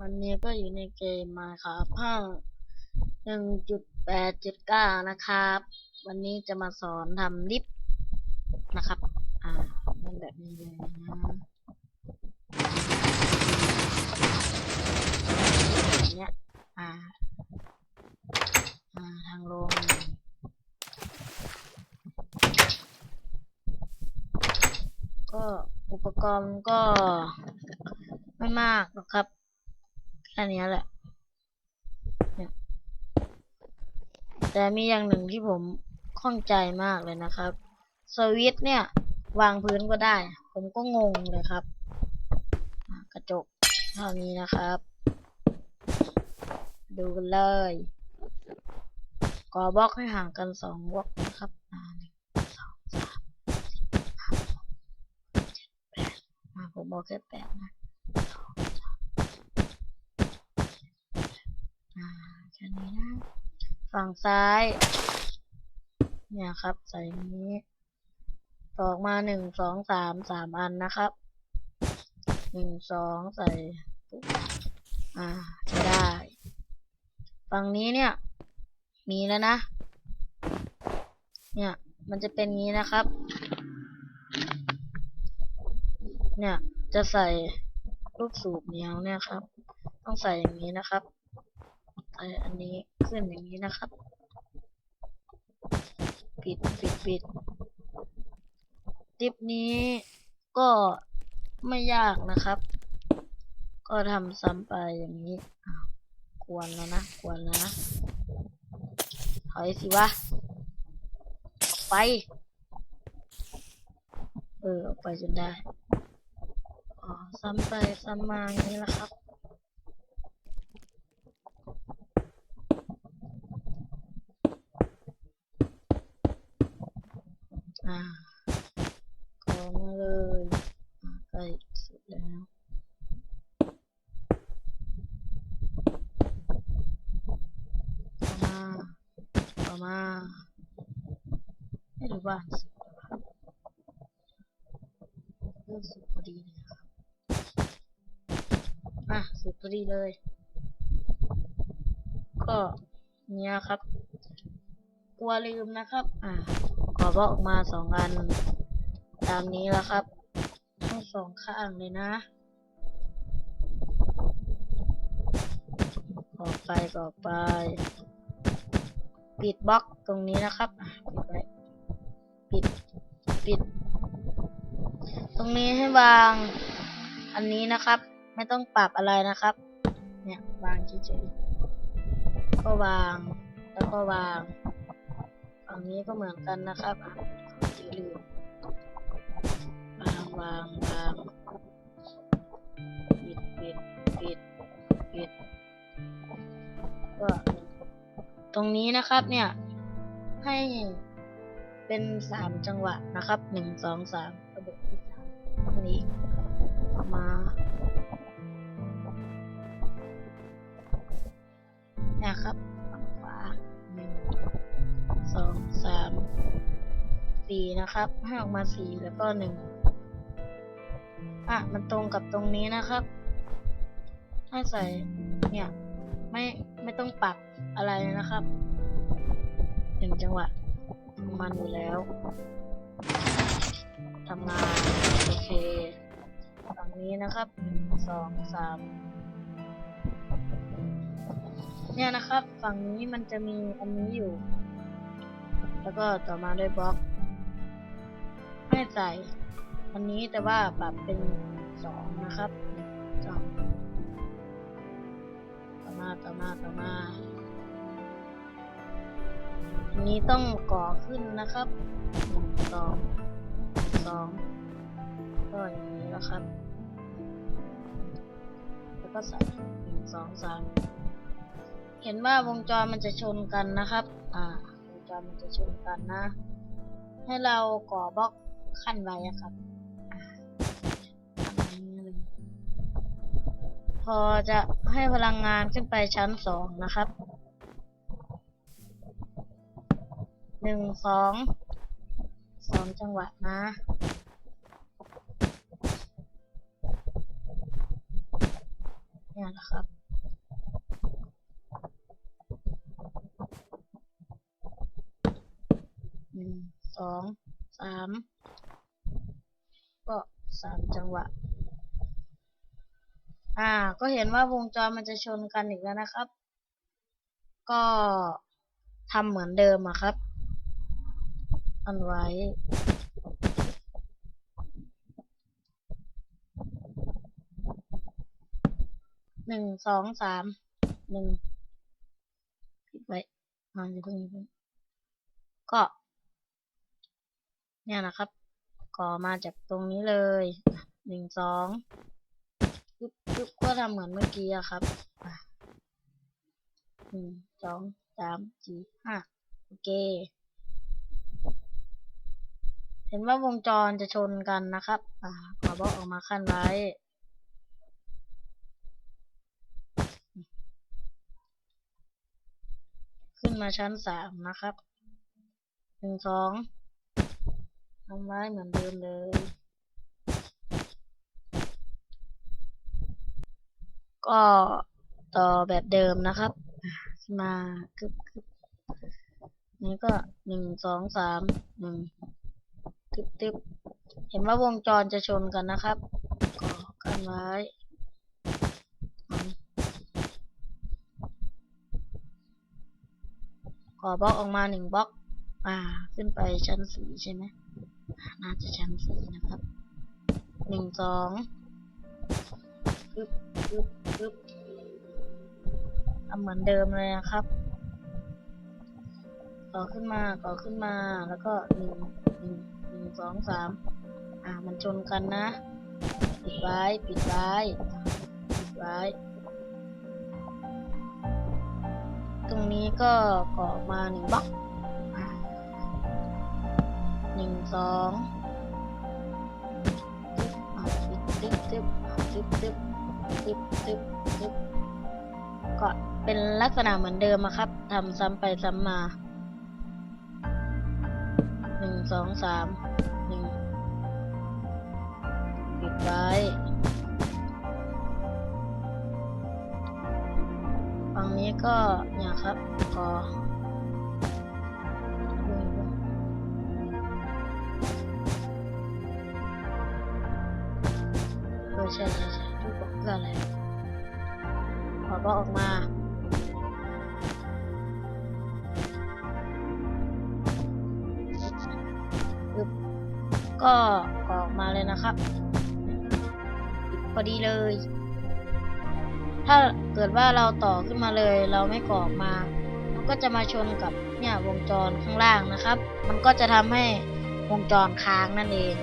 วันนี้ก็อยู่ในเกมมาครับห้องหนึ่งจุดแปดจุดเก้านะครับ วันนี้จะมาสอนทำลิฟต์นะครับ อ่า มันแบบนี้เลยนะเนี้ยอ่า อ่า ทางลงก็อุปกรณ์ก็ไม่มากหรอกครับ แค่นี้แหละเนี่ยแต่มีอย่างหนึ่งที่ผมข้องใจมากเลยนะครับ สวิตเนี่ย วางพื้นก็ได้ ผมก็งงเลยครับ กระจกเท่านี้นะครับ ดูกันเลยก่อบล็อกให้ห่างกันสองบล็อกนะครับอ่าหนึ่งสองสามสี่ห้าหกเจ็ดแปดอ่าผมบอกแค่แปดนะสองสามอ่าแค่นี้นะ ฝั่งซ้าย เนี่ยครับ ใส่นี้ตอกมาหนึ่งสองสามสามอันนะครับหนึ่งสองใส่ปุ๊บอ่าใช้ได้ ฝั่งนี้เนี่ย มีแล้วนะ เนี่ย มันจะเป็นงี้นะครับ เนี่ยจะใส่ลูกสูบเหนียวเนี่ยครับ ต้องใส่อย่างนี้นะครับ อันนี้ขึ้นอย่างนี้นะครับ ปิดปิดปิดลิปนี้ก็ไม่ยากนะครับ ก็ทำซ้ำไปอย่างนี้อ้าวกวนแล้วนะกวนแล้วนะถอยสิวะออกไปเออออกไปจนได้ อ๋อ ซ้ำไป ซ้ำมาอย่างนี้แหละครับ อ่าขอมาเลยอ่าใกล้สุดแล้วต่อมาต่อมาไม่รู้ว่าสุดหรือเปล่าเริ่มสุดพอดีเลยครับอะสุดพอดีเลย ก็เนี้ยครับ กลัวลืมนะครับ อ่า อบล็อกออกมาสองอันตามนี้แล้วครับทั้งสองข้างเลยนะกรอกไปกรอกไป ปิดบล็อกตรงนี้นะครับปิดไว้ปิดปิด ตรงนี้ให้วาง อันนี้นะครับ ไม่ต้องปรับอะไรนะครับ เนี่ยวางเฉยๆก็วางแล้วก็วาง ฝั่งนี้ก็เหมือนกันนะครับอะสีเหลืองวางวางวางปิดปิดปิดปิดก็ตรงนี้นะครับเนี่ยให้เป็นสามจังหวะนะครับหนึ่งสองสามระบบที่สามนี้มาเนี่ยครับ สองสามสี่นะครับห้ออกมาสี่แล้วก็หนึ่งอะมันตรงกับตรงนี้นะครับ ถ้าใส่เนี่ยไม่ไม่ต้องปรับอะไรนะครับหนึ่งจังหวะมันอยู่แล้วทำงานโอเคฝั่งนี้นะครับหนึ่งสองสามเนี่ยนะครับ ฝั่งนี้มันจะมีอันนี้อยู่ แล้วก็ต่อมาด้วยบล็อกให้ใส่อันนี้แต่ว่าปรับเป็นสองนะครับสองต่อมาต่อมาต่อมาอันนี้ต้องก่อขึ้นนะครับหนึ่งสองสองก็อย่างนี้แล้วครับ แล้วก็ใส่หนึ่งสองสามเห็นว่าวงจรมันจะชนกันนะครับ อ่า วงจรมันจะชนกันนะ ให้เราก่อบล็อกขั้นไว้อะครับพอจะให้พลังงานขึ้นไปชั้นสองนะครับ หนึ่งสอง สองจังหวะนะ เนี่ยนะครับ ห นึ่งสองสามก็สามจังหวะ อ่า ก็เห็นว่าวงจรมันจะชนกันอีกแล้วนะครับ ก็ทำเหมือนเดิมอะครับ อันไว้หนึ่งสองสามหนึ่งปิดไว้อ่าอย่าเพิ่งอย่าเพิ่งก็ เนี่ยนะครับ ก่อมาจากตรงนี้เลย หนึ่งสองปึ๊บปึ๊บก็ทำเหมือนเมื่อกี้อะครับหนึ่งสองสามสี่ห้าโอเค เห็นว่าวงจรจะชนกันนะครับ อ่าขอบล็อกออกมาขั้นไว้ขึ้นมาชั้นสามนะครับหนึ่งสอง ทำไว้เหมือนเดิมเลย ก็ต่อแบบเดิมนะครับ ขึ้นมาคึบคึบนี่ก็หนึ่งสองสามหนึ่งตึบตึบเห็นว่าวงจรจะชนกันนะครับก็กันไว้ขอบล็อกออกมาหนึ่งบล็อก อ่า ขึ้นไปชั้นสี่ใช่ไหม น่าจะชั้นสี่นะครับหนึ่งสองปึ๊บปึ๊บปึ๊บทำเหมือนเดิมเลยนะครับต่อขึ้นมาต่อขึ้นมาแล้วก็หนึ่งหนึ่งหนึ่งสองสามอ่ามันชนกันนะ ปิดไว้ปิดไว้ปิดไว้ตรงนี้ก็ก่อมาหนึ่งบล็อกหนึ่งสอง ตึ๊บตึ๊บตึ๊บตึ๊บตึ๊บตึ๊บตึ๊บก็เป็นลักษณะเหมือนเดิมอะครับทำซ้ำไปซ้ำมาหนึ่งสองสามหนึ่งปิดไว้ฝั่งนี้ก็เนี่ยครับพอ อใช่ใช่ใช่ทุกบอกเพื่ออะไรพอก็ออกมาปึ๊บก็ออกมาเลยนะครับพอดีเลย ถ้าเกิดว่าเราต่อขึ้นมาเลย เราไม่กรอกมา มันก็จะมาชนกับเนี่ยวงจรข้างล่างนะครับ มันก็จะทำให้วงจรค้างนั่นเอง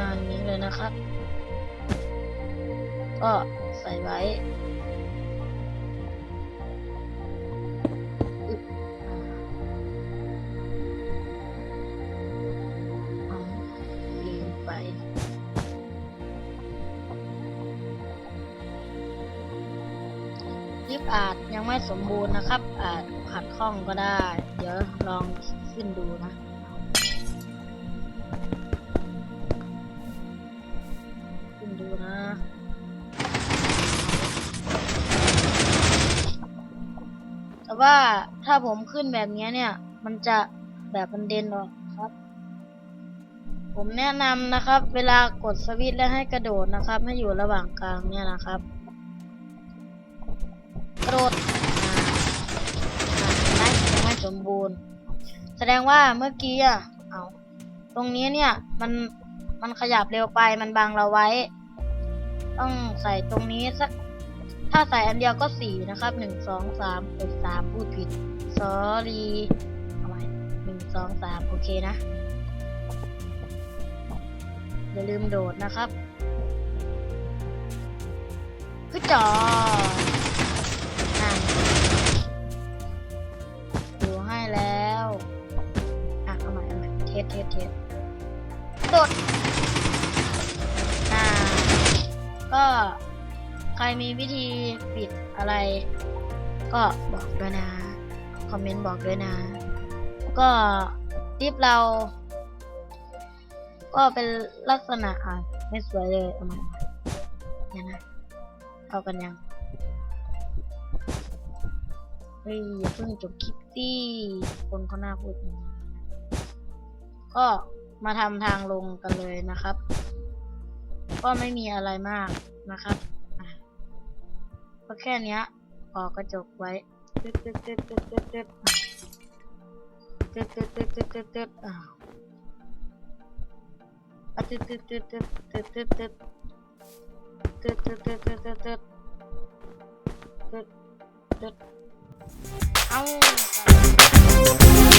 มาอย่างนี้เลยนะครับ ก็ใส่ไว้อึ๊บอ่าลืมไปคลิปอาจยังไม่สมบูรณ์นะครับ อาจขัดข้องก็ได้ เดี๋ยวลองขึ้นดูนะ ว่าถ้าผมขึ้นแบบนี้เนี่ย มันจะแบบมันเด่นออกครับ ผมแนะนำนะครับ เวลากดสวิตช์แล้วให้กระโดดนะครับ ให้อยู่ระหว่างกลางเนี่ยนะครับ กระโดดอ่าอ่าเห็นไมยังไม่สมบูรณ์ แสดงว่าเมื่อกี้อะเอาตรงนี้เนี่ยมันมันขยับเร็วไปมันบังเราไว้ ต้องใส่ตรงนี้สัก ถ้าใส่อันเดียวก็สี่นะครับหนึ่งสองสามเอ็ดสามพูดผิด sorry เอาใหม่หนึ่งสองสามโอเคนะ อย่าลืมโดดนะครับคือจอนั่นดูให้แล้วอะเอาใหม่เอาใหม่เทสเทสเทสโดดอ่าก็ ครมีวิธีปิดอะไร ก็บอกด้วยนะ คอมเมนต์บอกด้วยนะ ก็ทิปเรา ก็เป็นลักษณะอะไม่สวยเลยเอามาเนี่ยนะเข้ากันยังเฮ้ยอย่าเพิ่งจบคลิปดิคนเขาหน้าพูดก็มาทำทางลงกันเลยนะครับ ก็ไม่มีอะไรมากนะครับ ก็แค่เนี้ยก่อกระจกไว้ตึ๊ดตึ๊ดตึ๊ดตึ๊ดตึ๊ดตึ๊ดตึ๊ดตึ๊ดตึ๊ดตึ๊ดตึ๊ดตึ๊ดอะอะตึ๊ดตึ๊ดตึ๊ดตึ๊ดตึ๊ดตึ๊ดตึ๊ดตึ๊ดตึ๊ดตึ๊ดตึ๊ดตึ๊ดตึ๊ดตึ๊ดตึ๊ดเอ้า